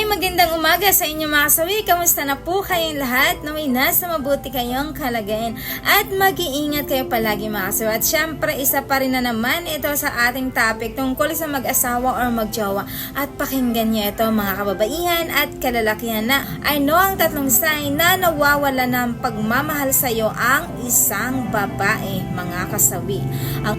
Hi, magandang umaga sa inyo mga kasawi. Kamusta na po kayong lahat? Naway nasa mabuti kayong kalagayan. At mag-iingat kayo palagi mga kasawi. At syempre, isa pa rin na naman ito sa ating topic tungkol sa mag-asawa or magjowa. At pakinggan niyo ito mga kababaihan at kalalakihan na know ang tatlong sign na nawawala ng pagmamahal sa iyo ang isang babae mga kasawi. Ang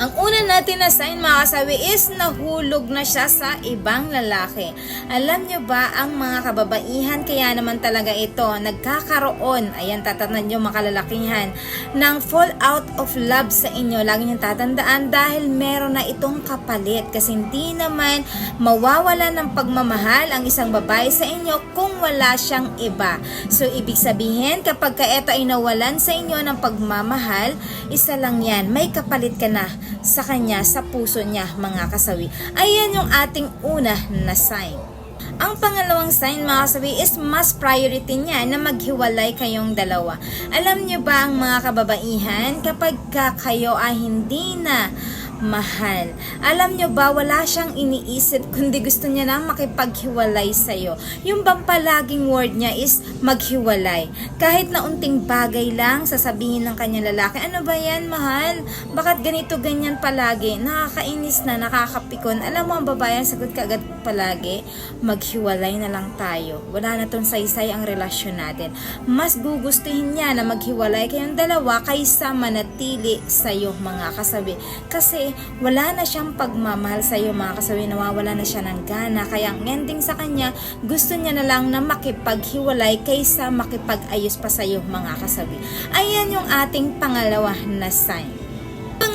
ang una natin na sign mga kasawi is nahulog na siya sa ibang lalaki. Alam nyo ba ang mga kababaihan kaya naman talaga ito nagkakaroon, ayan tatatnan nyo makalalakihan, ng fall out of love sa inyo. Lagi nyo tatandaan dahil meron na itong kapalit kasi hindi naman mawawala ng pagmamahal ang isang babae sa inyo kung wala siyang iba. So ibig sabihin kapag ka ito ay nawalan sa inyo ng pagmamahal, isa lang yan, may kapalit ka na sa kanya, sa puso niya mga kasawi. Ayan yung ating una na sign. Ang pangalawang sign mga kasawi is mas priority niya na maghiwalay kayong dalawa. Alam niyo ba ang mga kababaihan kapag ka kayo ay hindi na mahal. Alam nyo ba, wala siyang iniisip kundi gusto niya na makipaghiwalay sa'yo. Yung bang palaging word niya is maghiwalay. Kahit na unting bagay lang sasabihin ng kanyang lalaki, ano ba yan, mahal? Bakit ganito ganyan palagi? Nakakainis na, nakakapikon. Alam mo ang babae, ang sagot ka agad palagi, maghiwalay na lang tayo. Wala na tong saysay ang relasyon natin. Mas gugustuhin niya na maghiwalay kayong dalawa kaysa manatili sa'yo mga kasabi. Kasi wala na siyang pagmamahal sa iyo mga kasawi, nawawala na siya ng gana. Kaya ang ending sa kanya, gusto niya na lang na makipaghiwalay kaysa makipag-ayos pa sa iyo mga kasawi. Ayan yung ating pangalawa na sign.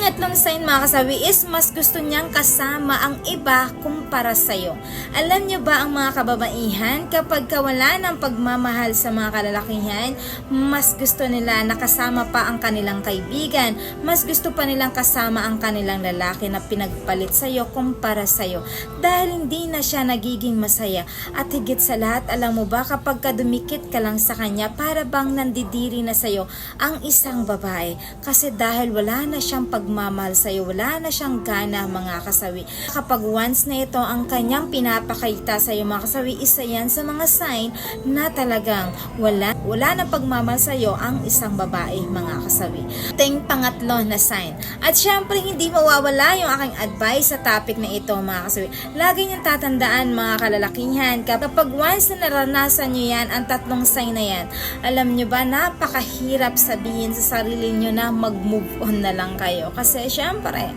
Pangatlong sign mga is mas gusto niyang kasama ang iba kumpara sa'yo. Alam niyo ba ang mga kababaihan kapag wala ng pagmamahal sa mga kalalakihan, mas gusto nila nakasama pa ang kanilang kaibigan, mas gusto pa nilang kasama ang kanilang lalaki na pinagpalit sa'yo kumpara sa'yo. Dahil hindi na siya nagiging masaya. At higit sa lahat alam mo ba kapag kadumikit ka lang sa kanya para bang nandidiri na sa'yo ang isang babae. Kasi dahil wala na siyang pagmamahal sa iyo, wala na siyang gana mga kasawi. Kapag once na ito ang kanyang pinapakita sa iyo mga kasawi, isa yan sa mga sign na talagang wala, wala na pagmamahal sa iyo ang isang babae mga kasawi. Ting pangatlo na sign. At syempre hindi mawawala yung aking advice sa topic na ito mga kasawi. Lagi niyong tatandaan mga kalalakihan kapag once na naranasan niyo yan, ang tatlong sign na yan, alam niyo ba napakahirap sabihin sa sarili niyo na mag-move on na lang kayo. Kasi syempre,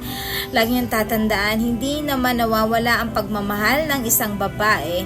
lagi niyong tatandaan, hindi naman nawawala ang pagmamahal ng isang babae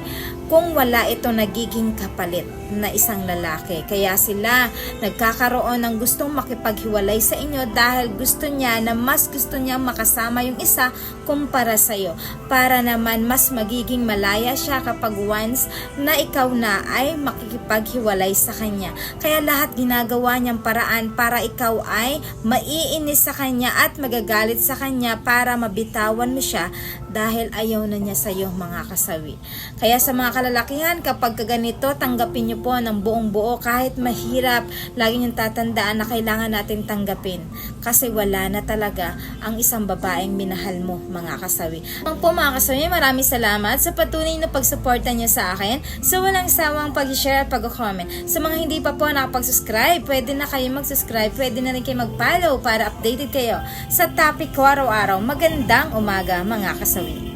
kung wala ito nagiging kapalit na isang lalaki. Kaya sila nagkakaroon ng gustong makipaghiwalay sa inyo dahil gusto niya na mas gusto niya makasama yung isa kumpara sa iyo. Para naman mas magiging malaya siya kapag once na ikaw na ay makikipaghiwalay sa kanya. Kaya lahat ginagawa niyang paraan para ikaw ay maiinis sa kanya at magagalit sa kanya para mabitawan mo siya dahil ayaw na niya sa iyo mga kasawi. Kaya sa mga kalalakihan, kapag ganito, tanggapin niyo po ng buong buo kahit mahirap, lagi niyong tatandaan na kailangan natin tanggapin kasi wala na talaga ang isang babaeng minahal mo mga kasawi. Ang po mga kasawi, maraming salamat sa patuloy na pagsuporta niyo sa akin sa walang sawang pag-share at pag-comment. Sa mga hindi pa po nakapag-subscribe, pwede na kayo mag-subscribe, pwede na rin kayo mag-follow para updated kayo sa topic ko araw-araw. Magandang umaga mga kasawi.